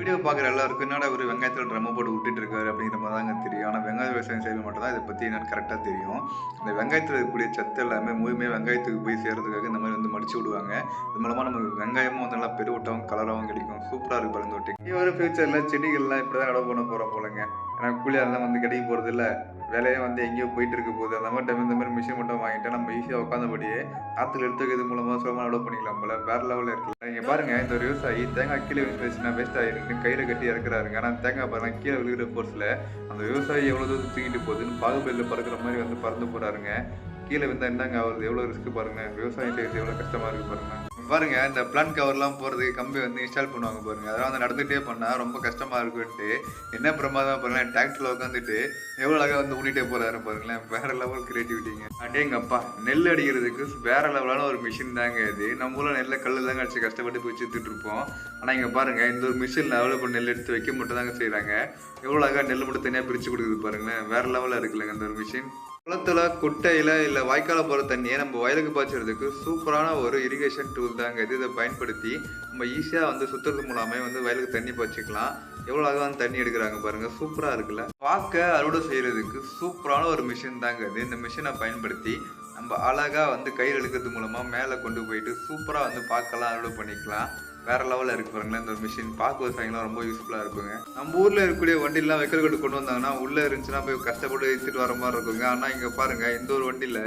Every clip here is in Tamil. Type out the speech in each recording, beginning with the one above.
வீடியோ பார்க்குற எல்லாருக்கும் என்னடா ஒரு வெங்காயத்தில் ட்ரம்ம போட்டு விட்டுட்டு இருக்காரு அப்படிங்கிற மாதிரி தாங்க தெரியும். ஆனால் வெங்காய விவசாயம் செய்ய மட்டும் தான் இதை பற்றி என்னென்னு கரெக்டாக தெரியும். இந்த வெங்காயத்தில் இருக்கக்கூடிய சத்து எல்லாமே முழுமையாக வெங்காயத்துக்கு போய் சேர்றதுக்காக இந்த மாதிரி வந்து மடிச்சு விடுவாங்க. இது மூலமாக நமக்கு வெங்காயமும் வந்து நல்லா பெருவட்டாகவும் கலராகவும் கிடைக்கும். சூப்பராக இருக்கு பழந்து தொட்டி வர ஃபியூச்சரில் செடிகள்லாம் இப்படி தான் இடம் பண்ண போகிறோம் போலங்க. ஏன்னா கூலி அதெல்லாம் வந்து கிடைக்க போகிறது இல்லை வேலையே வந்து எங்கேயோ போயிட்டு இருக்க போகுது அந்த மாதிரி டைம் இந்த மாதிரி மிஷின் மட்டும் வாங்கிட்டு நம்ம ஈஸியாக உட்காந்தபடியே ஆற்றுல எடுத்து வைக்கிறது மூலமாக சுலமாக டெவலப் பண்ணிக்கலாம் போல. வேற லெவலில் இருக்குல்ல நீங்கள் பாருங்க இந்த ஒரு விவசாயி தேங்காய் கீழே விழுந்துச்சுன்னா வேஸ்ட் ஆகிருக்கு கையில் கட்டி இறக்குறாருங்க. ஆனால் தேங்காய் பாருங்க கீழே விழுகிற ஃபோர்ஸில் அந்த விவசாயி எவ்வளோ தூரம் தூக்கிட்டு போகுதுன்னு பாகுபலியில் பறக்கிற மாதிரி வந்து பறந்து போகிறாருங்க கீழே விழுந்தா என்னங்க அவர் எவ்வளோ ரிஸ்க் பாருங்க. விவசாயம் செய்யறது எவ்வளோ கஷ்டமாக இருக்குது பாருங்க. பாருங்க இந்த பிளான் கவர்லாம் போகிறதுக்கு கம்பி வந்து இன்ஸ்டால் பண்ணுவாங்க பாருங்க. அதெல்லாம் வந்து நடந்துகிட்டே பண்ணால் ரொம்ப கஷ்டமாக இருக்குன்ட்டு என்ன பிரமாதம் பாருங்க டிராக்டரில் உட்காந்துட்டு எவ்வளோ அழகா வந்து ஊனிட்டே போகிறாரு பாருங்களேன். வேற லெவல் கிரியேட்டிவிட்டிங்க அடேங்கப்பா நெல் அடிக்கிறதுக்கு வேற லெவலான ஒரு மிஷின் தாங்க இது. நம்ம ஊரில் நெல்லை கல் தாங்க அடிச்சு கஷ்டப்பட்டு போய் சுத்திட்டு இருப்போம் ஆனால் இங்கே பாருங்க இந்த ஒரு மிஷின் லெவலில் இப்போ நெல் எடுத்து வைக்க மட்டும் தாங்க செய்கிறாங்க எவ்வளோ அழகா நெல் மட்டும் தனியாக பிரித்து கொடுக்குது பாருங்களேன். வேற லெவலில் இருக்குல்லங்க இந்த ஒரு மிஷின் குளத்துல குட்டையில் இல்லை வாய்க்கால போகிற தண்ணியை நம்ம வயலுக்கு பாய்ச்சறதுக்கு சூப்பரான ஒரு இரிகேஷன் டூல் தாங்க. இது இதை பயன்படுத்தி நம்ம ஈஸியாக வந்து சுற்றுறது மூலமே வந்து வயலுக்கு தண்ணி பாய்ச்சிக்கலாம். எவ்வளோ அழகா தண்ணி எடுக்கிறாங்க பாருங்க. சூப்பராக இருக்குல்ல. பார்க்க அறுவடை செய்கிறதுக்கு சூப்பரான ஒரு மிஷின் தாங்க இது. இந்த மிஷினை பயன்படுத்தி நம்ம அழகாக வந்து கயிறு இழுக்கிறது மூலமாக மேலே கொண்டு போயிட்டு சூப்பராக வந்து பார்க்கலாம் அறுவடை பண்ணிக்கலாம். வேற லெவலில் இருக்கு பாருங்களேன் இந்த மிஷின் பார்க்க விவசாயிகளாம் ரொம்ப யூஸ்ஃபுல்லாக இருக்குங்க. நம்ம ஊரில் இருக்கக்கூடிய வண்டிலாம் வைக்கல் கட்டு கொண்டு வந்தாங்கன்னா உள்ளே இருந்துச்சுன்னா போய் கஷ்டப்பட்டு எடுத்துகிட்டு வர மாதிரி இருக்குங்க. ஆனால் இங்கே பாருங்கள் இந்த ஒரு வண்டியில்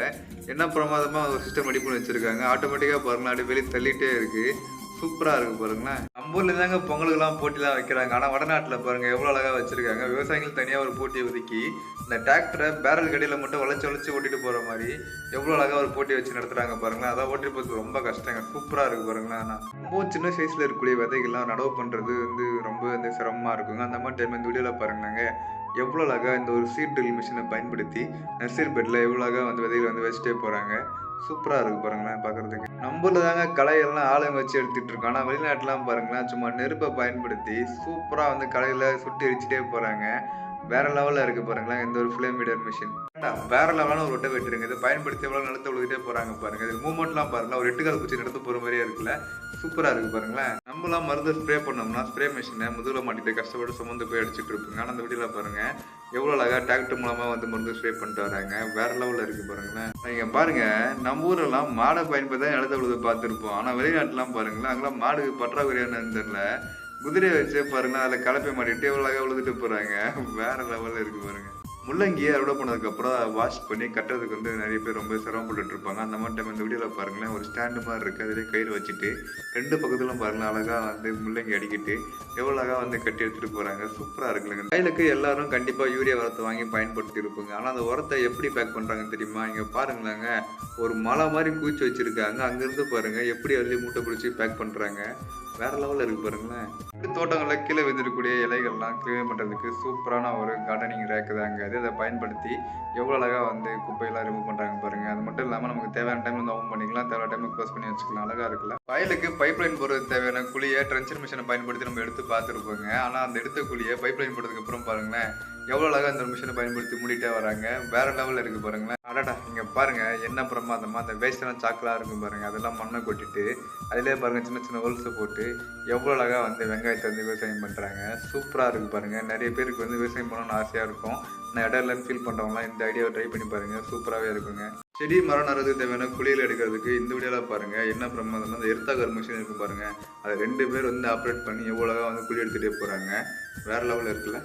என்ன பிரமாதமாக ஒரு சிஸ்டம் ரெடி பண்ணி வச்சுருக்காங்க. ஆட்டோமேட்டிக்காக பாருங்களேன் அப்படியே வெளியே தள்ளிட்டே இருக்குது சூப்பராக இருக்குது பாருங்களேன். நம்ம ஊர்ல தாங்க பொங்கலுக்குலாம் போட்டிலாம் வைக்கிறாங்க. ஆனால் வடநாட்டில் பாருங்க எவ்வளோ அழகாக வச்சிருக்காங்க. விவசாயிகள் தனியாக ஒரு போட்டியை ஒதுக்கி இந்த டிராக்டரை பேரல் கடியில் மட்டும் வளைச்சு வளைச்சு ஓட்டிட்டு போகிற மாதிரி எவ்வளோ அழகாக ஒரு போட்டி வச்சு நடத்துறாங்க பாருங்களேன். அதான் ஓட்டி போகிறது ரொம்ப கஷ்டங்க. சூப்பராக இருக்கு பாருங்களேன் ஆனால் ரொம்ப சின்ன சைஸில் இருக்கக்கூடிய விதைகள்லாம் நடவு பண்ணுறது வந்து ரொம்ப வந்து சிரமமாக இருக்குங்க. அந்த மாதிரி டைம் இந்த வீடியோவில் பாருங்களாங்க. எவ்வளோ அழகாக இந்த ஒரு சீட் ட்ரில் மிஷினை பயன்படுத்தி நர்சரி பெட்டில் எவ்வளோ அழகாக வந்து விதைகள் வந்து வச்சுட்டே போகிறாங்க சூப்பராக இருக்கு பாருங்களேன் பார்க்குறதுக்கு நம்மள தாங்க கலையெல்லாம் ஆளுங்க வச்சு எடுத்துட்டு இருக்கோம். ஆனால் வெளிநாட்டுலாம் பாருங்களேன் சும்மா நெருப்பை பயன்படுத்தி சூப்பராக வந்து கலையில் சுட்டி எரிச்சிட்டே போகிறாங்க வேற லெவலில் இருக்கு பாருங்களேன் இந்த ஒரு ஃபிளேம் மீடர் மிஷின் வேற லெவலான ஒரு ஒட்டை வெட்டுருங்க. இதை பயன்படுத்தி எவ்வளோ நிலத்தை விழுகிட்டே போகிறாங்க பாருங்க. இது மூமெண்ட்லாம் பாருங்களேன் ஒரு எட்டுக்கால் குச்சி நடத்து போகிற மாதிரியே இருக்குல்ல. சூப்பராக இருக்கு பாருங்களேன். நம்மளாம் மருந்து ஸ்ப்ரே பண்ணோம்னா ஸ்ப்ரே மிஷினை முதுகில் மாட்டிட்டு கஷ்டப்பட்டு சுமந்து போய் அடிச்சுட்டு இருப்போங்க. ஆனால் அந்த வீடியோவில் பாருங்க. எவ்வளோ அழகா டிராக்டர் மூலமாக வந்து மருந்து ஸ்ப்ரே பண்ணிட்டு வராங்க. வேற லெவலில் இருக்கு பாருங்களேன். நீங்க பாருங்க நம்ம ஊரெல்லாம் மாடை பயன்படுத்தி தான் நிலத்தை விழுது பார்த்துருப்போம். ஆனால் வெளிநாட்டுலாம் பாருங்களேன் அங்கெல்லாம் மாடு பற்றாக்குறையான தெரியல. குதிரையை வச்சு பாருங்க அதில் கலப்பை மாட்டிட்டு எவ்வளோ அழகாக விழுதுட்டு போகிறாங்க வேற லெவலில் இருக்கு பாருங்க. முள்ளங்கியை அறுவடை பண்ணதுக்கப்புறம் வாஷ் பண்ணி கட்டுறதுக்கு வந்து நிறைய பேர் ரொம்ப சிரமப்பட்டு இருப்பாங்க அந்த மாதிரி டைம் இந்த வீடியோவில் பாருங்களேன். ஒரு ஸ்டாண்டு மாதிரி இருக்குது அதிலே கயிறு வச்சுட்டு ரெண்டு பக்கத்துலும் பாருங்களேன். அழகாக வந்து முள்ளங்கி அடிக்கிட்டு எவ்வளோ அழகாக வந்து கட்டி எடுத்துகிட்டு போகிறாங்க சூப்பராக இருக்குங்க. வயலுக்கு எல்லாரும் கண்டிப்பாக யூரியா உரத்தை வாங்கி பயன்படுத்தி இருப்பாங்க ஆனால் அந்த உரத்தை எப்படி பேக் பண்ணுறாங்க தெரியுமா? இங்கே பாருங்களாங்க. ஒரு மலை மாதிரி குவிச்சு வச்சுருக்காங்க. அங்கேருந்து பாருங்கள் எப்படி அள்ளி மூட்டை பிடிச்சி பேக் பண்ணுறாங்க வேற லெவலில் இருக்கு பாருங்களேன். தோட்டங்களில் கீழே விழுந்திருக்கக்கூடிய இலைகள்லாம் கிளீன் பண்ணுறதுக்கு சூப்பரான ஒரு கார்டனிங் ரேக்கு தாங்க. அது அதை பயன்படுத்தி எவ்வளோ அழகாக வந்து குப்பையெல்லாம் ரிமூவ் பண்ணுறாங்க பாருங்க. அது மட்டும் இல்லாமல் நமக்கு தேவையான டைம் வந்து ஓப்பன் பண்ணிக்கலாம். தேவையான டைம் க்ளோஸ் பண்ணி வச்சுக்கலாம். அழகாக இருக்குல்ல. வயலுக்கு பைப் லைன் போடுறது தேவையான குழியை ட்ரென்ச்சர் மிஷினை பயன்படுத்தி நம்ம எடுத்து பார்த்துருப்போங்க. ஆனால் அந்த எடுத்த குழியை பைப் லைன் போட்டதுக்கு அப்புறம் பாருங்களேன் எவ்வளோ அழகாக அந்த மிஷினை பயன்படுத்தி மூடிட்டே வராங்க. வேற லெவலில் இருக்கு பாருங்களேன். அடடா இங்கே பாருங்கள் என்ன பிரமாதமாக அந்த வேஸ்டான சாக்கெல்லாம் இருக்கும் பாருங்கள் அதெல்லாம் மண்ணை கொட்டிட்டு அதிலே பாருங்கள் சின்ன சின்ன ஹோல்ஸை போட்டு எவ்வளோ அழகாக வந்து வெங்காயத்தை வந்து விவசாயம் பண்ணுறாங்க சூப்பராக இருக்குது பாருங்கள் நிறைய பேருக்கு வந்து விவசாயம் பண்ணணும்னு ஆசையாக இருக்கும். நான் இடம் இல்லைன்னு ஃபீல் பண்ணுறவங்களாம் இந்த ஐடியாவை ட்ரை பண்ணி பாருங்க. சூப்பராகவே இருக்குங்க. செடி மரம் நடுறதுக்கு தேவையான குளியல் எடுக்கிறதுக்கு இந்த வீடியோவில் பாருங்கள் என்ன பிரமாதம்னா அந்த எர்த்தாகர் மிஷின் இருக்கு பாருங்கள் அதை ரெண்டு பேர் வந்து ஆப்ரேட் பண்ணி எவ்வளோ வந்து குழி எடுத்துகிட்டே போகிறாங்க வேறு லெவலில் இருக்குல்ல.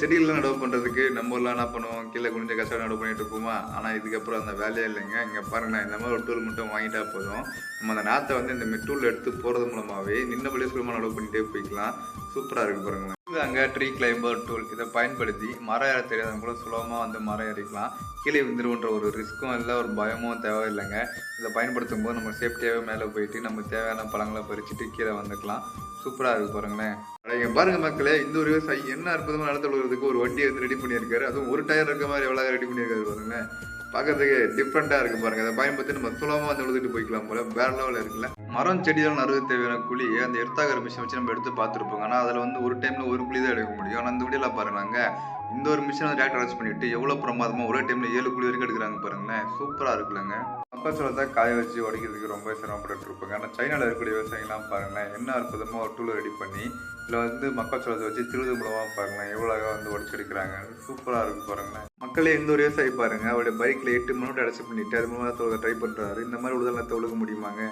செடிகள்லாம் நடவு பண்ணுறதுக்கு நம்ம ஊர்லாம் என்ன பண்ணுவோம்? கீழே குனிஞ்ச கஷ்டம் நடவு பண்ணிட்டு இருப்போமா? ஆனால் அதுக்கப்புறம் அந்த வேலையே இல்லைங்க. இங்கே பாருங்களேன் இந்த மாதிரி ஒரு டூல் மட்டும் வாங்கிட்டா போதும். நம்ம அந்த நாற்றை வந்து இந்த மிட்டூல் எடுத்து போகிறது மூலமாகவே நின்னபடியே சுலமாக நடவு பண்ணிட்டே போய்க்கலாம். சூப்பராக இருக்கு பாருங்களேன். அங்கே ட்ரீ கிளைம்பர் டூல் இதை பயன்படுத்தி மரம் ஏற தெரியாதவங்க கூட சுலபமாக வந்து மரம் ஏறிக்கலாம். கீழே விழுந்துருன்ற ஒரு ரிஸ்க்கும் இல்லை ஒரு பயமும் தேவையில்லைங்க. இதை பயன்படுத்தும் போது நம்ம சேஃப்டியாகவே மேலே போயிட்டு நம்ம தேவையான பழங்களை பறிச்சுட்டு கீழே வந்துக்கலாம். சூப்பராக இருக்கு பாருங்களேன். இங்கே பாருங்க மக்களே இந்த ஒரு விவசாயி என்ன அற்புதமாக நடந்து விழுறதுக்கு ஒரு வண்டியை வந்து ரெடி பண்ணியிருக்காரு. அதுவும் ஒரு டயர் இருக்க மாதிரி எவ்வளோ ரெடி பண்ணியிருக்காரு பாருங்களேன். பார்க்கறதுக்கு டிஃப்ரெண்ட்டாக இருக்கு பாருங்க. அதை பயன்படுத்தி நம்ம சுலபமாக வந்து விழுதுட்டு போய்க்கலாம் போல. வேற லெவலில் இருக்குல்ல. மரம் செடிகள் நடுவு தேவையான குழி அந்த எர்த்தாகர் மிஷின் வச்சு நம்ம எடுத்து பார்த்துருப்போங்க. ஆனால் அதில் வந்து ஒரு டைமில் ஒரு குழி தான் எடுக்க முடியும். ஆனால் அந்த வீடியோவில் பாருங்களாங்க இந்த ஒரு மிஷினை டேரக்ட் அரேஞ்ச் பண்ணிட்டு எவ்வளோ பிரமாதமாக ஒரே டைமில் ஏழு குழி வரைக்கும் எடுக்கிறாங்க பாருங்களேன். சூப்பராக இருக்குல்லங்க. மக்காச்சோளத்தை காய வச்சு உடைக்கிறதுக்கு ரொம்ப சிரமப்பட்டு இருப்பாங்க. ஆனால் சைனாவில் இருக்கக்கூடிய விவசாயிகள்லாம் பாருங்களேன் என்ன அற்புதமாக ஒரு டூலை ரெடி பண்ணி இதில் வந்து மக்காச்சோளத்தை வச்சு திருது மூலமாக பாருங்களேன் எவ்வளோ வந்து உடச்சி எடுக்கிறாங்க. சூப்பராக இருக்கும் பாருங்களேன். மக்களே இந்த ஒரு விவசாயி பாருங்க அவருடைய பைக்கில் எட்டு மணி நேரம் அடைச்சி பண்ணிட்டு அது மூலமாக ட்ரை பண்ணுறாரு இந்த மாதிரி உழுதலத்தை உழுக முடியுமாங்க?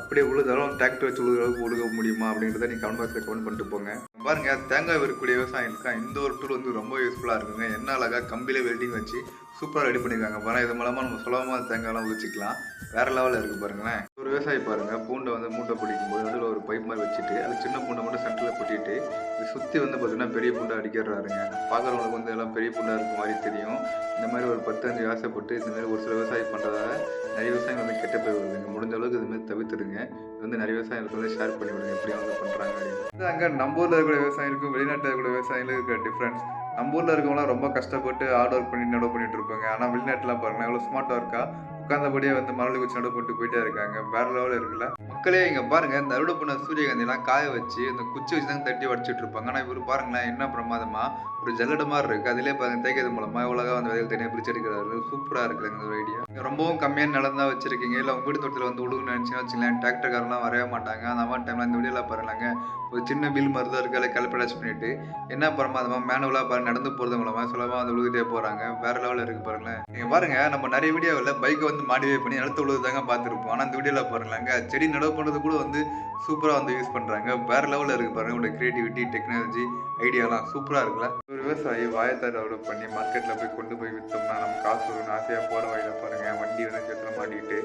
அப்படியே உழுதாலும் டிராக்டர் வச்சு உழுகிற அளவுக்கு உழுக முடியுமா அப்படின்றத நீங்கள் கமெண்ட் பாக்ஸில் கமெண்ட் பண்ணிட்டு போங்க. பாருங்க தேங்காய் விற்கக்கூடிய விவசாயிகளுக்கு இந்த ஒரு டூல் வந்து ரொம்ப யூஸ்ஃபுல்லாக இருக்குங்க. என்ன அழகாக கம்பியில வெல்டிங் வச்சு சூப்பராக ரெடி பண்ணியிருக்காங்க பாருங்க இது மூலமாக நம்ம சுலபமாக தேங்காய்லாம் உதிச்சிக்கலாம் வேறு லெவலில் இருக்கு பாருங்களேன். ஒரு விவசாயி பாருங்கள் பூண்டை வந்து மூட்டை பிடிக்கும் போது நடுவில் ஒரு பைப் மாதிரி வச்சுட்டு அது சின்ன பூண்டை மட்டும் சென்டரில் கொட்டிட்டு இது சுற்றி வந்து பார்த்தீங்கன்னா பெரிய பூண்டை அடிக்கிறாருங்க பார்க்குறவங்களுக்கு வந்து எல்லாம் பெரிய பூண்டாக இருக்க மாதிரி தெரியும். இந்த மாதிரி ஒரு பத்து அஞ்சு ஆசைப்பட்டு இந்த மாதிரி ஒரு சில விவசாயி பண்ணுறதால நிறைய விவசாயிகள் வந்து கெட்ட போய் வருதுங்க. முடிஞ்ச அளவுக்கு இது தவிர்த்துடுங்க. இது வந்து நிறைய விவசாயிகளுக்கு வந்து ஷேர் பண்ணி விடுங்க எப்படி வந்து பண்ணுறாங்க அப்படின்னு. அங்கே நம்ம ஊரில் இருக்கிற விவசாயிகளுக்கும் வெளிநாட்டில் இருக்கிற விவசாயிகளுக்கும் இருக்கிற டிஃப்ரென்ஸ் நம்ம ஊரில் இருக்கவங்களாம் ரொம்ப கஷ்டப்பட்டு ஹார்ட் ஒர்க் பண்ணி நடவு பண்ணிட்டு இருப்பாங்க. ஆனால் வெளிநாட்டில் பாருங்க எவ்வளோ ஸ்மார்ட் ஒர்க்காக உட்காந்தபடியே வந்து மரளி குச்சி நடவு போட்டு போயிட்டே இருக்காங்க. வேற லெவலில் இருக்குல்ல? மக்களே இங்கே பாருங்க இந்த அறுவடை பண்ண சூரியகாந்திலாம் காய வச்சு இந்த குச்சி வச்சு தான் தட்டி வடிச்சிட்டு இருப்பாங்க. ஆனால் இவர் பாருங்களேன் என்ன பிரமாதமா ஒரு ஜல்லடை மாதிரி இருக்குது அதிலே பாருங்க தேய்க்கிறது மூலமாக எவ்வளோ அந்த விதைகள் தனியாக பிரிச்சு எடுக்கிறாரு. சூப்பராக இருக்குங்க இந்த ஒரு ஐடியா ரொம்பவும் கம்மியான நிலம் தான் வச்சிருக்கீங்க. இல்லை உங்கள் வீட்டு தோட்டத்தில் வந்து உழுகுன்னு நினச்சிங்கன்னா வச்சுக்கலாம் டிராக்டர்காரெலாம் வரவே மாட்டாங்க. அந்த மாதிரி டைமில் இந்த பாருங்களாங்க ஒரு சின்ன பில் மாதிரி தான் இருக்கு. கல்படாச்சு பண்ணிட்டு என்ன பிரமாதமா மேனுவலாக பாருங்க நடந்து போகிறது மூலமாக சுலபமாக வந்து உழுதுட்டே போகிறாங்க வேற லெவலில் இருக்குது பாருங்களேன். நீங்கள் பாருங்க நம்ம நிறைய வீடியோவில் பைக்கை வந்து மாடிஃபை பண்ணி நிலத்து உழுது தாங்க பார்த்துருப்போம். ஆனால் இந்த வீடியோவில் பாருங்களாங்க செடி நடவு பண்ணுறது கூட வந்து சூப்பராக வந்து யூஸ் பண்ணுறாங்க வேற லெவலில் இருக்கு பாருங்க. உங்களோட கிரியேட்டிவிட்டி டெக்னாலஜி ஐடியாலாம் சூப்பராக இருக்குல்ல. ஒரு விவசாயி வாயத்தார் டெவலப் பண்ணி மார்க்கெட்டில் போய் கொண்டு போய் விற்றோம்னா நம்ம காசு வரும்னு ஆசையாக போகிற வழியில் பாருங்க. வண்டி வந்து சேத்துல மாட்டிக்கிட்டு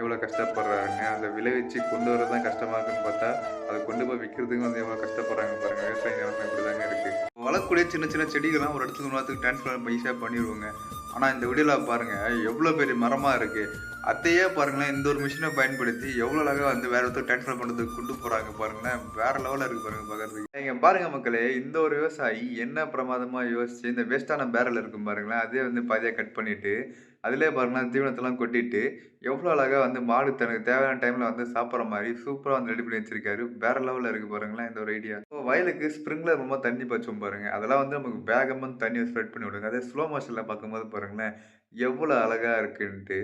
எவ்வளோ கஷ்டப்படுறாருங்க அதை விளைவிச்சு கொண்டு வரது தான் கஷ்டமாக இருக்குன்னு பார்த்தா அதை கொண்டு போய் விற்கிறதுக்கு வந்து எவ்வளோ கஷ்டப்படுறாங்க பாருங்க. விவசாய நிலைமை இப்படி தாங்க இருக்கு. வளர்க்கக்கூடிய சின்ன சின்ன செடிகள்லாம் ஒரு இடத்துக்கு இன்னொரு டிரான்ஸ்ஃபர் ஈஸியாக பண்ணிடுவோங்க. ஆனால் இந்த வீடியோவில் பாருங்கள் எவ்வளோ பெரிய மரமாக இருக்குது அதையே பாருங்களேன் இந்த ஒரு மிஷினை பயன்படுத்தி எவ்வளோ அழகாக வந்து வேறு ஒருத்தர் ட்ரான்ஸ்ஃபர் பண்ணுறதுக்கு கொண்டு போகிறாங்க பாருங்களேன். வேற லெவலில் இருக்குது பாருங்கள் பார்க்குறதுக்கு. நீங்கள் பாருங்கள் மக்களே இந்த ஒரு விவசாயி என்ன பிரமாதமாக யோசிச்சு இந்த வேஸ்ட்டான பேரல் இருக்கும் பாருங்களேன் அதே வந்து பாதியாக கட் பண்ணிவிட்டு அதிலே பாருங்களேன் தீவனத்தெல்லாம் கொட்டிட்டு எவ்வளோ அழகாக வந்து மாடு தனக்கு தேவையான டைமில் வந்து சாப்பிட்ற மாதிரி சூப்பராக வந்து ரெடி பண்ணி வச்சிருக்காரு. வேற லெவலில் இருக்குது பாருங்களேன் இந்த ஒரு ஐடியா இப்போ வயலுக்கு ஸ்ப்ரிங்க்லர் ரொம்ப தண்ணி பச்சோம் பாருங்கள் அதெல்லாம் வந்து நமக்கு வேகமாக தண்ணியை ஸ்ப்ரெட் பண்ணி விடுங்க. அதே ஸ்லோ மோஷனில் பார்க்கும்போது பாருங்களேன் எவ்வளோ அழகாக இருக்குன்ட்டு.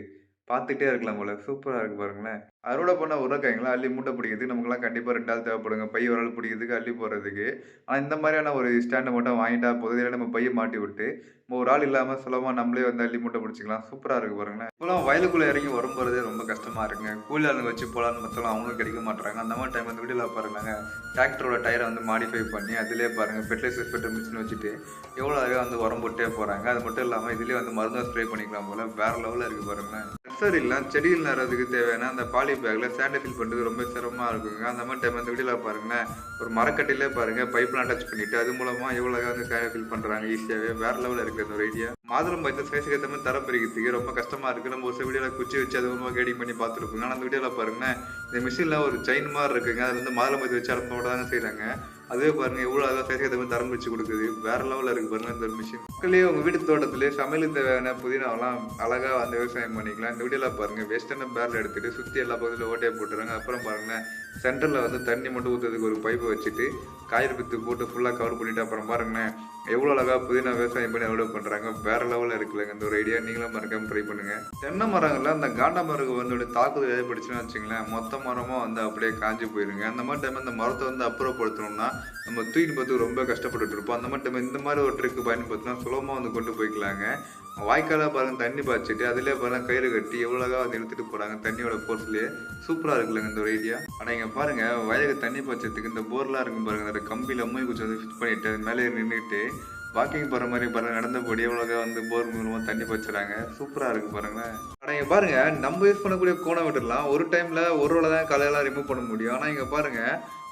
பார்த்துட்டே இருக்கலாம் போல. சூப்பராக இருக்கு பாருங்களேன். அறுவடை பண்ண உருளைக்காய்ங்களா அள்ளி மூட்டை பிடிக்கிறதுக்கு நமக்குலாம் கண்டிப்பாக ரெண்டு ஆள் தேவைப்படுங்க. பை ஒரு ஆள் பிடிக்கிறதுக்கு அள்ளி போடுறதுக்கு. ஆனால் இந்த மாதிரியான ஒரு ஸ்டாண்டை மட்டும் வாங்கிட்டா போதும். இதில் நம்ம பையை மாட்டி விட்டு நம்ம ஒரு ஆள் இல்லாமல் சுலபமாக நம்மளே வந்து அள்ளி மூட்டை பிடிச்சிக்கலாம். சூப்பராக இருக்கு பாருங்களேன். இப்போலாம் வயலுக்குள்ளே இறங்கி உரம் போகிறதே ரொம்ப கஷ்டமாக இருக்குங்க. கூலி ஆளுங்க வச்சு போகலான்னு மற்றலாம் அவங்க கிடைக்க மாட்டாங்க அந்த மாதிரி டைம் வந்து வீடியோவில் பாருங்க டிராக்டரோட டயரை வந்து மாடிஃபை பண்ணி அதிலே பாருங்கள் ஃபெர்டிலைசர் ஃபெட்டர் மிஷின் வச்சுட்டு எவ்வளோ அழகாக வந்து உரம் போட்டே போகிறாங்க அது மட்டும் இல்லாமல் இதுலேயே வந்து மருந்தாக ஸ்ப்ரே பண்ணிக்கலாம் போல. வேற லெவலில் இருக்குது பாருங்களேன். நர்சரிலாம் செடிகள் நடுறதுக்கு தேவையான அந்த பாலி பேக்கில் சாண்டை ஃபில் பண்ணுறது ரொம்ப சிரமமாக இருக்குங்க. அந்த மாதிரி டைம் அந்த வீடியோவில் பாருங்களேன் ஒரு மரக்கட்டையிலே பாருங்கள் பைப்லாம் அட்டாச் பண்ணிவிட்டு அது மூலமாக எவ்வளோ வந்து சாண்டை ஃபில் பண்ணுறாங்க ஈஸியாகவே வேறு லெவலில் இருக்குது அந்த ஒரு ஐடியா மாதுளம் பைத்த சைஸுக்கு ஏற்ற மாதிரி தரம் பிரிக்கிறதுக்கு ரொம்ப கஷ்டமாக இருக்குது நம்ம ஒரு சில வீடியோவில் குச்சி வச்சு அது மூலமாக கேடிங் பண்ணி பார்த்துருப்போங்க. ஆனால் அந்த வீடியோவில் பாருங்களேன் இந்த மிஷினில் ஒரு செயின் மாதிரி இருக்குங்க. அது வந்து மாதுளம் பைத்த வச்சு அலம்போட தாங்க செய்கிறாங்க அதே பாருங்க எவ்வளோ அதான் சைஸுக்கு ஏற்ற மாதிரி தரம் வச்சு கொடுக்குது. வேற லெவலில் இருக்கு பாருங்க இந்த மிஷின் மக்களே உங்கள் வீட்டு தோட்டத்திலே சமையலுக்கு தேவையான புதினாவெல்லாம் அழகாக வந்து விவசாயம் பண்ணிக்கலாம். இந்த வீடியோவில் பாருங்க வெஸ்டர்ன பேரில் எடுத்துட்டு சுற்றி எல்லா பக்கத்துலையும் ஓட்டையை போட்டுறாங்க. அப்புறம் பாருங்க சென்டரில் வந்து தண்ணி மட்டும் ஊற்றுறதுக்கு ஒரு பைப்பை வச்சுட்டு காய்கறி பித்து போட்டு ஃபுல்லாக கவர் பண்ணிவிட்டு அப்புறம் பாருங்கண்ணே எவ்வளோ அழகாக புதினா விவசாயம் பண்ணி அவ்வளோ பண்ணுறாங்க வேற லெவலில் இருக்குல்லங்க இந்த ஒரு ஐடியா நீங்களும் மறக்காமல் ட்ரை பண்ணுங்க. தென்னை மரங்களில் அந்த காண்டா மரம் வந்து தாக்குதல் ஏற்பட்டுச்சுன்னு வச்சுங்களேன் மொத்த மரமும் வந்து அப்படியே காஞ்சி போயிருங்க. அந்த மாதிரி டைம் அந்த மரத்தை வந்து அப்புறப்படுத்தணும்னா நம்ம தூக்கிட்டு பார்த்து ரொம்ப கஷ்டப்பட்டுட்டு இருப்போம். அந்த மாதிரி டைம் இந்த மாதிரி ஒரு ட்ரிக் பயன்படுத்தினா சுலபமாக வந்து கொண்டு போய்க்கலாங்க. வாய்க்காலாக பாருங்க தண்ணி பாய்ச்சிட்டு அதிலே பாருங்க கயிறு கட்டி எவ்வளோ அழகாக வந்து இழுத்துட்டு போகிறாங்க தண்ணியோட ஃபோர்ஸ்லேயே சூப்பராக இருக்குல்லங்க இந்த ஒரு ஐடியா ஆனால் இங்கே பாருங்க வயலுக்கு தண்ணி பாய்ச்சதுக்கு இந்த போர்லாம் இருக்கும் பாருங்க அந்த கம்பியில் மூய் குச்சி வந்து ஃபிட் பண்ணிட்டு அது மேலே நின்றுட்டு வாக்கிங் போகிற மாதிரி பாருங்க நடந்தபடி எவ்வளோக்கா வந்து போர் மூலமாக தண்ணி பாய்ச்சுறாங்க. சூப்பராக இருக்கு பாருங்களேன் ஆனால் இங்கே பாருங்க நம்ம யூஸ் பண்ணக்கூடிய கோணம் விட்டுடலாம் ஒரு டைமில் ஒரு தான் கலையெல்லாம் ரிமூவ் பண்ண முடியும். ஆனால் இங்கே பாருங்க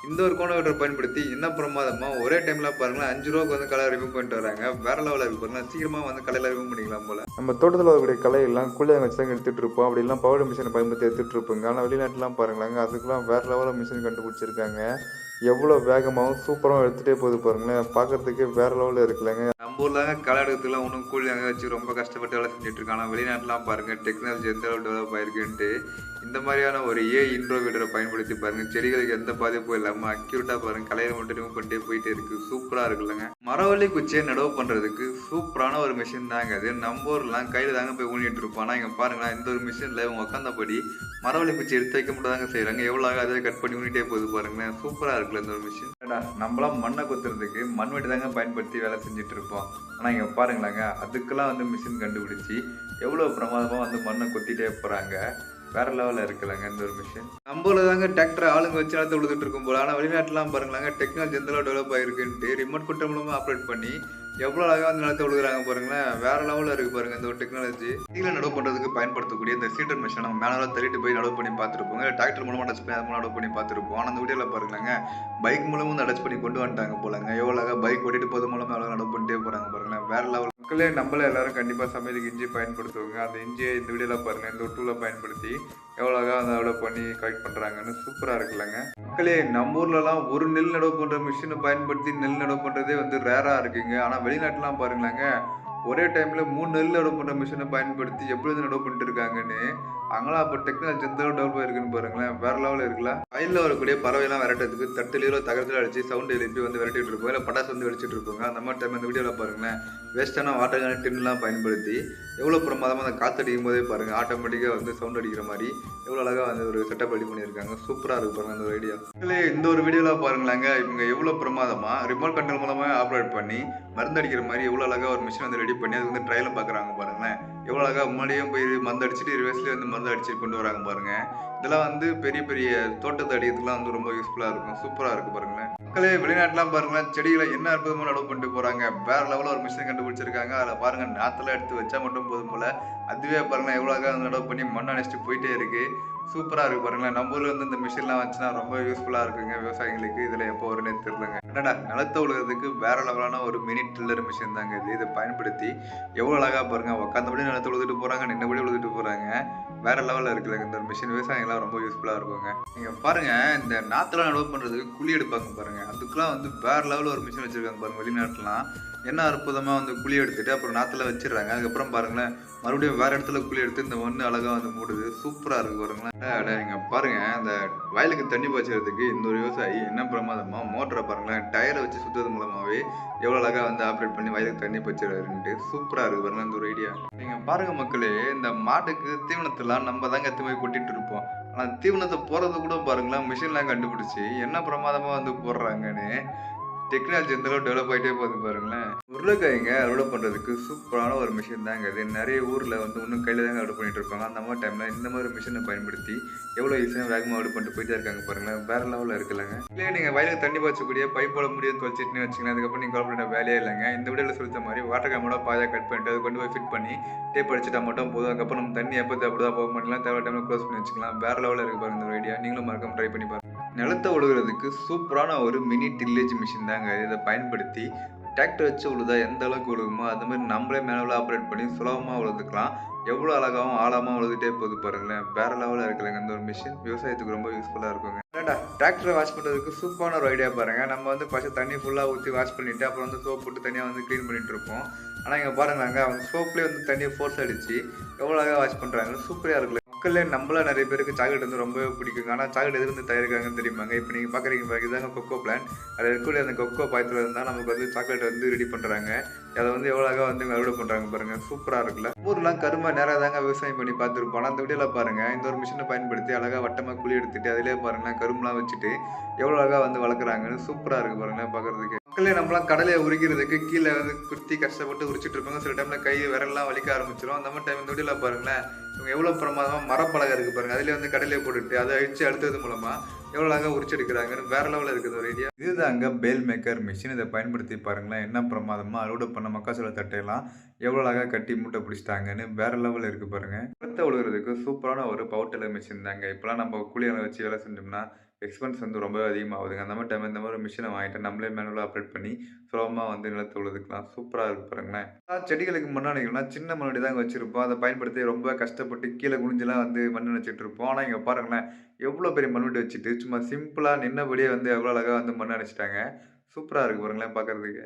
இந்த ஒரு கோணவெட்டரை பயன்படுத்தி என்ன பிரமாதமாக ஒரே டைம்ல பாருங்களேன் அஞ்சு ரூபாய்க்கு வந்து கலை ரிமூவ் பண்ணிட்டு வராங்க. வேற லெவலில் இருக்கு பாருங்க. சீக்கிரமாக வந்து கலையில் ரிமூவ் பண்ணிக்கலாம் போல. நம்ம தோட்டத்தில் வரக்கூடிய கலையெல்லாம் கூலியாக வச்சு தான் எடுத்துட்டு இருப்போம். அப்படி பவர் மிஷினை பயன்படுத்தி எடுத்துட்டு இருப்போங்க ஆனால் வெளிநாட்டுலாம் பாருங்களாங்க அதுக்கெல்லாம் வேற லெவலில் மிஷின் கண்டுபிடிச்சிருக்காங்க. எவ்வளோ வேகமாகவும் சூப்பராகவும் எடுத்துகிட்டே போகுது பாருங்களேன். பார்க்குறதுக்கு வேற லெவலில் இருக்குல்லங்க. நம்ம ஊரில் ஊர்ல களை ஒன்றும் கூலி அங்கே வச்சு ரொம்ப கஷ்டப்பட்டு வேலை செஞ்சுட்டு இருக்காங்க. வெளிநாட்டுலாம் பாருங்க டெக்னாலஜி எந்த அளவு டெவலப் ஆயிருக்குன்ட்டு இந்த மாதிரியான ஒரு ஏ இன்ட்ரோவீட்டரை பயன்படுத்தி பாருங்க. செடிகளுக்கு எந்த பாதிப்பும் இல்லாமல் அக்யூரேட்டாக பாருங்க. கலையை மட்டும் ரிமூவ் பண்ணிட்டே போயிட்டே இருக்கு. சூப்பராக இருக்குல்லங்க. மரவள்ளி குச்சியை நடவு பண்ணுறதுக்கு சூப்பரான ஒரு மிஷின் தாங்க அது. நம்ம ஊர்லாம் கையில் தாங்க போய் ஊனிட்டு இருப்போம். ஆனால் இங்கே பாருங்களேன் இந்த ஒரு மிஷினில் இவங்க உட்காந்தபடி மரவள்ளி குச்சி எடுத்து வைக்க மட்டும் செய்கிறாங்க எவ்வளோ ஆகும் அதை கட் பண்ணி ஊனிட்டே போகுது பாருங்களேன். சூப்பராக இருக்குல்ல இந்த ஒரு மிஷின் நம்மளாம் மண்ணை கொத்துறதுக்கு மண் வெட்டி தாங்க பயன்படுத்தி வேலை செஞ்சுட்டு இருப்போம். ஆனால் இங்கே பாருங்களாங்க அதுக்கெல்லாம் வந்து மிஷின் கண்டுபிடிச்சி எவ்வளோ பிரமாதமாக வந்து மண்ணை கொத்திட்டே போகிறாங்க வேற லெவலில் இருக்குல்லங்க இந்த ஒரு மிஷின் நம்மள தாங்க டிராக்டர் ஆளுங்க வச்சு நடத்த விழுதுட்டு இருக்கும் போல. ஆனால் வெளிநாட்டுலாம் பாருங்களாங்க டெக்னாலஜி எந்தளவு டெவலப் ஆகிருக்குன்ட்டு ரிமோட் கண்ட்ரோல் மூலமாக ஆப்ரேட் பண்ணி எவ்வளோ அழகாக வந்து நிலத்தை விழுகிறாங்க பாருங்களேன். வேற லெவலில் இருக்கு பாருங்க இந்த ஒரு டெக்னாலஜி கீழே நடவு பண்ணுறதுக்கு பயன்படுத்தக்கூடிய இந்த சீட்டர் மிஷின் நம்ம மேலே தள்ளிட்டு போய் நடவு பண்ணி பார்த்துருப்போங்க. டிராக்டர் மூலமாக டச் பண்ணி அது மூலம் நடவு பண்ணி பார்த்துருப்போம். ஆனால் அந்த வீடியோவில் பாருங்களாங்க. பைக் மூலமும் வந்து அடச் பண்ணி கொண்டு வந்துட்டாங்க போலங்க. எவ்வளோ அழகாக பைக் ஓட்டிட்டு போது மூலமாக எவ்வளோ நடவு பண்ணிட்டே போகிறாங்க பாருங்களேன். வேற லெவல் மக்களே நம்மள எல்லாரும் கண்டிப்பாக சமையலுக்கு இஞ்சி பயன்படுத்துவாங்க. அந்த இஞ்சியை இந்த வீடியோவில் பாருங்க. இந்த டூலை பயன்படுத்தி எவ்வளோ அழகாக அந்த அவ்வளோ பண்ணி கலெக்ட் பண்ணுறாங்கன்னு சூப்பராக இருக்குல்லங்க. மக்களே நம்ம ஊர்லலாம் ஒரு நெல் நடவு பண்ணுற மிஷினை பயன்படுத்தி நெல் நடவு பண்ணுறதே வந்து ரேராக இருக்குங்க. ஆனால் வெளிநாட்டிலாம் பாருங்களாங்க ஒரே டைமில் மூணு நெல் நடவு பண்ணுற மிஷினை பயன்படுத்தி எப்படி நடவு பண்ணிட்டு இருக்காங்கன்னு அங்கெல்லாம் அப்போ டெக்னாலஜி எந்த அளவு டெவலப் இருக்குன்னு பாருங்களேன். வேற லெவலில் இருக்கலாம். வயலில் வரக்கூடிய பறவைலாம் விரட்டுறதுக்கு தட்டுலையோ தகரத்தில் அடிச்சு சவுண்ட் எழுப்பி வந்து விரட்டிட்டு இருப்போம். இல்லை பட்டாசு வந்து வெடிச்சிட்டு இருப்போங்க. அந்த மாதிரி டைம் அந்த வீடியோவில் பாருங்களேன். வேஸ்ட்டான வாட்டர் கேன் டின்லாம் பயன்படுத்தி எவ்வளோ பிரமாதமாக அந்த காற்று அடிக்கும் போதே பாருங்கள் ஆட்டோமேட்டிக்காக வந்து சவுண்ட் அடிக்கிற மாதிரி எவ்வளோ அழகாக வந்து ஒரு செட்டப் ரெடி பண்ணியிருக்காங்க. சூப்பராக இருக்கு பாருங்கள் அந்த ஐடியா இல்லை இந்த ஒரு வீடியோவில் பாருங்களாங்க இவங்க எவ்வளோ பிரமாதமாக ரிமோட் கண்ட்ரோல் மூலமாக ஆப்ரேட் பண்ணி மருந்து அடிக்கிற மாதிரி எவ்வளோ அழகாக ஒரு மிஷின் வந்து ரெடி பண்ணி அது வந்து ட்ரையலை பார்க்குறாங்க பாருங்களேன். எவ்வளோ அழகாக முன்னாடியும் போய் மருந்து அடிச்சுட்டு ரிவர்ஸ்லேயே வந்து மருந்து அடிச்சுட்டு கொண்டு வராங்க பாருங்கள் இதெல்லாம் வந்து பெரிய பெரிய தோட்டத்தை அடிக்கிறதுக்குலாம் வந்து ரொம்ப யூஸ்ஃபுல்லாக இருக்கும். சூப்பராக இருக்கும் பாருங்களேன். மக்களே வெளிநாட்டுலாம் பாருங்களேன் செடிகளை என்ன அற்புதமாக நடவு பண்ணிட்டு போகிறாங்க வேறு லெவலில் ஒரு மிஷின் கண்டுபிடிச்சிருக்காங்க. அதில் பாருங்கள் நாற்றுலாம் எடுத்து வச்சா மட்டும் போதும் போல். அதுவே பாருங்களேன் எவ்வளோ அழகாக நடவு பண்ணி மண் அணைச்சிட்டு போயிட்டே இருக்குது சூப்பராக இருக்கு பாருங்களேன். நம்ம ஊரில் வந்து இந்த மிஷின்லாம் வச்சுன்னா ரொம்ப யூஸ்ஃபுல்லாக இருக்குங்க விவசாயிகளுக்கு. இதில் எப்போ வரும்னே தெரிலங்க என்னடா நிலத்தை உழுகிறதுக்கு வேற லெவலான ஒரு மினி டில்லர் மிஷின் தாங்க இது. இதை பயன்படுத்தி எவ்வளோ அழகாக பாருங்கள் உட்காந்தபடி நிலத்தை உழுதுட்டு போகிறாங்க நின்னபடி உழுதுட்டு போகிறாங்க வேற லெவலில் இருக்குல்லங்க இந்த மிஷின் விவசாயிகள்லாம் ரொம்ப யூஸ்ஃபுல்லாக இருக்குங்க. நீங்கள் பாருங்க இந்த நாற்றுலாம் நடவு பண்ணுறதுக்கு குழி எடுப்பாங்க பாருங்க. அதுக்கெல்லாம் வந்து வேற லெவலில் ஒரு மிஷின் வச்சிருக்காங்க பாருங்க வெளிநாட்டுலாம் என்ன அற்புதமாக வந்து குழி எடுத்துட்டு அப்புறம் நாற்றுல வச்சிடுறாங்க. அதுக்கப்புறம் பாருங்களேன் மறுபடியும் வேற இடத்துல குழி எடுத்து இந்த ஒன்று அழகாக வந்து மூடுது. சூப்பராக இருக்கு பாருங்களேன். அட, இங்க பாருங்க அந்த வயலுக்கு தண்ணி பாய்ச்சறதுக்கு இந்த ஒரு விவசாயி என்ன பிரமாதமா மோட்டரை பாருங்களேன் டயரை வச்சு சுத்துறது மூலமாகவே எவ்வளோ அழகாக வந்து ஆப்ரேட் பண்ணி வயலுக்கு தண்ணி பாய்ச்சிடுறாருன்ட்டு சூப்பராக இருக்கு பாருங்க இந்த ஒரு ஐடியா நீங்கள் பாருங்க மக்களே இந்த மாட்டுக்கு தீவனத்தெல்லாம் நம்ம தாங்க எத்து போய் கொட்டிட்டு இருப்போம். ஆனால் தீவனத்தை போகிறது கூட பாருங்களேன் மிஷின்லாம் கண்டுபிடிச்சி என்ன பிரமாதமாக வந்து போடுறாங்கன்னு டெக்னாலஜி எந்த அளவுக்கு டெவலப் ஆகிட்டே போகுது பாருங்களேன். உருளைக்காய்ங்க அறுவடை பண்ணுறதுக்கு சூப்பரான ஒரு மிஷின் தாங்க இது. நிறைய ஊரில் வந்து இன்னும் கையில் தாங்க அறுவடை பண்ணிட்டு இருப்பாங்க அந்த மாதிரி டைமில் இந்த மாதிரி மிஷினை பயன்படுத்தி எவ்வளோ ஈஸியாக வேகமாக அறுவடை பண்ணிட்டு போயிட்டே இருக்காங்க பாருங்களேன். வேற லெவலில் இருக்குல்லங்க. இல்லையே நீங்கள் வயலுக்கு தண்ணி பாய்ச்சக்கூடிய பைப்போட முடியும் தொலைச்சிட்டுன்னு வச்சுக்கலாம் அதுக்கப்புறம் நீங்கள் கவலைப்பட வேலையே இல்லைங்க. இந்த வீடியோவில் சொல்லித்த மாதிரி வாட்டர் கேமோட பாயாக கட் பண்ணிட்டு அதை கொண்டு போய் ஃபிட் பண்ணி டேப் அடிச்சிட்டா மட்டும் போதும். அதுக்கப்புறம் நம்ம தண்ணி எப்போ தேவைப்படுதா அப்போ பண்ணிக்கலாம் தேவை டைமில் க்ளோஸ் பண்ணி வச்சுக்கலாம். வேறு லெவலில் இருக்கு பாருங்க இந்த ஐடியா நீங்களும் மறக்காம ட்ரை பண்ணி பாருங்க. நிலத்தை உழுகிறதுக்கு சூப்பரான ஒரு மினி டில்லேஜ் மிஷின் தாங்க. இதை பயன்படுத்தி டிராக்டர் வச்சு உழுதா எந்த அளவுக்கு உழுகுமோ அது மாதிரி நம்மளே மேனுவலாக ஆப்ரேட் பண்ணி சுலபமாக உழுதுக்கலாம். எவ்வளோ அழகாகவும் ஆழமாக உழுதுகிட்டே போகுது பாருங்களேன். வேற லெவலில் இருக்குல்லங்க இந்த ஒரு மிஷின் விவசாயத்துக்கு ரொம்ப யூஸ்ஃபுல்லாக இருக்குங்க. ஏன்டா டிராக்டரை வாஷ் பண்ணுறதுக்கு சூப்பரான ஒரு ஐடியா பாருங்கள் நம்ம வந்து ஃபஸ்ட்டு தண்ணி ஃபுல்லாக ஊற்றி வாஷ் பண்ணிட்டு அப்புறம் வந்து சோப் போட்டு தனியாக வந்து க்ளீன் பண்ணிட்டு இருப்போம். ஆனால் இங்கே பாருங்களாங்க அவங்க சோப்லேயே வந்து தண்ணியை ஃபோர்ஸ் அடித்து எவ்வளோ அழகாக வாஷ் பண்ணுறாங்க சூப்பராக இருக்குல்ல மக்களே நம்மள நிறைய பேருக்கு சாக்லேட் வந்து ரொம்பவே பிடிக்குங்க. ஆனால் சாக்லேட் எது தயாரிக்கிறாங்கன்னு தயாரிக்காங்கன்னு தெரியுமாங்க? இப்போ நீங்கள் பார்க்குறீங்க பாருங்க இதாங்க கொக்கோ பிளான் அதில் இருக்கக்கூடிய அந்த கொக்கோ பாயத்தில் இருந்தால் நமக்கு வந்து சாக்லேட் வந்து ரெடி பண்ணுறாங்க அதை வந்து எவ்வளோ அழகாக வந்து அறுவடை பண்ணுறாங்க பாருங்க. சூப்பராக இருக்குல்ல. ஊர்லாம் கரும்பை நேராக தாங்க விவசாயம் பண்ணி பார்த்துருப்போம். ஆனால் அந்த வீடியோவில் பாருங்கள் இந்த ஒரு மிஷினை பயன்படுத்தி அழகாக வட்டமாக குழி எடுத்துட்டு அதிலே பாருங்களேன் கரும்புலாம் வச்சுட்டு எவ்வளோ அழகாக வந்து வளர்க்குறாங்கன்னு. சூப்பராக இருக்குது பாருங்களேன் பார்க்கறதுக்கு மக்களே நம்மளாம் கடலையை உரிக்கிறதுக்கு கீழே வந்து குத்தி கஷ்டப்பட்டு உரிச்சிட்டு இருப்பாங்க. சில டைம்ல கை விரல்லாம் வலிக்க ஆரம்பிச்சிடும் அந்த மாதிரி டைம் இந்த வீடியோவில் பாருங்களேன் இவங்க எவ்வளோ பிரமாதமாக மரப்பலகை இருக்கு பாருங்க. அதிலே வந்து கடலையை போட்டுட்டு அதை அழிச்சு அடுத்தது மூலமா எவ்வளோ அழகாக உரிச்செடுக்கிறாங்கன்னு வேற லெவலில் இருக்குது ஒரு ஐடியா இதுதாங்க பேல் மேக்கர் மிஷின் இதை பயன்படுத்தி பாருங்களேன் என்ன பிரமாதமாக அறுவடை பண்ண மக்காச்சோள தட்டையெல்லாம் எவ்வளோ அழகாக கட்டி மூட்டை பிடிச்சிட்டாங்கன்னு வேற லெவலில் இருக்கு பாருங்க. பத்த உழுகிறதுக்கு சூப்பரான ஒரு பவுட்டர் மிஷின் தாங்க. இப்போலாம் நம்ம கூலியால வச்சு வேலை செஞ்சோம்னா எக்ஸ்பென்ஸ் வந்து ரொம்ப அதிகமாகுதுங்க. அந்த மாதிரி டைம் இந்த மாதிரி மிஷினை வாங்கிட்டு நம்மளே மேனுவலாக அப்டேட் பண்ணி சுலபமாக வந்து நிலத்தை உழுதுக்கலாம். சூப்பராக இருக்கு பாருங்களேன். அதான் செடிகளுக்கு முன்னாடினா சின்ன மண்ணடி தான் வச்சுருப்போம். அதை பயன்படுத்தி ரொம்ப கஷ்டப்பட்டு கீழே குனிஞ்செல்லாம் வந்து மண் நினச்சிட்டு இருப்போம். ஆனால் இங்கே பாருங்களேன் எவ்வளோ பெரிய மண்வெட்டி வச்சுட்டு சும்மா சிம்பிளாக நின்னபடியே வந்து எவ்வளோ அழகாக வந்து மண் அணைச்சிட்டாங்க. சூப்பராக இருக்குது பாருங்களேன் பார்க்கறதுக்கு